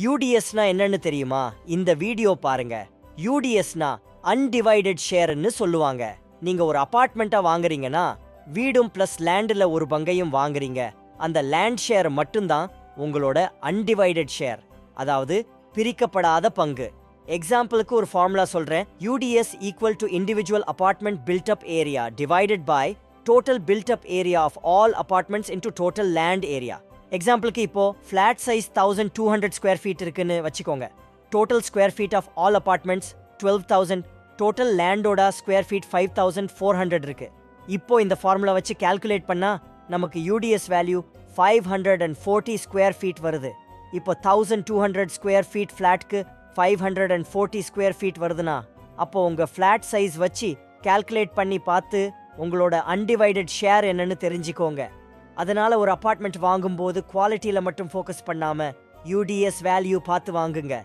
யூடிஎஸ்னா என்னன்னு தெரியுமா? இந்த வீடியோ பாருங்க. யூடிஎஸ்னா அன்டிவைடட் ஷேர்னு சொல்லுவாங்க. நீங்க ஒரு அபார்ட்மெண்ட்டா வாங்குறீங்கன்னா வீடும் பிளஸ் லேண்டில் ஒரு பங்கையும் வாங்குறீங்க. அந்த லேண்ட் ஷேர் மட்டும்தான் உங்களோட அன்டிவைடட் ஷேர் அதாவது பிரிக்கப்படாத பங்கு. எக்ஸாம்பிளுக்கு ஒரு ஃபார்முலா சொல்றேன். UDS equal to individual apartment built up area divided by total built up area of all apartments into total land area எக்ஸாம்பிளுக்கு இப்போ flat size thousand two hundred square feet இருக்குன்னு வச்சுக்கோங்க. Total square feet of all apartments twelve thousand total லேண்டோட square feet five thousand four hundred இருக்குது இப்போ இந்த formula வச்சு calculate பண்ணால் நமக்கு UDS value five hundred and forty square feet வருது. இப்போ thousand two hundred square feet ஃப்ளாட்க்கு five hundred and forty square feet வருதுன்னா அப்போ உங்கள் ஃப்ளாட் சைஸ் வச்சு கால்குலேட் பண்ணி பார்த்து உங்களோட அன்டிவைடட் ஷேர் என்னன்னு தெரிஞ்சுக்கோங்க. அதனால் ஒரு அப்பார்ட்மெண்ட் வாங்கும்போது குவாலிட்டியில் மட்டும் ஃபோக்கஸ் பண்ணாமல் யூடிஎஸ் வேல்யூ பார்த்து வாங்குங்க.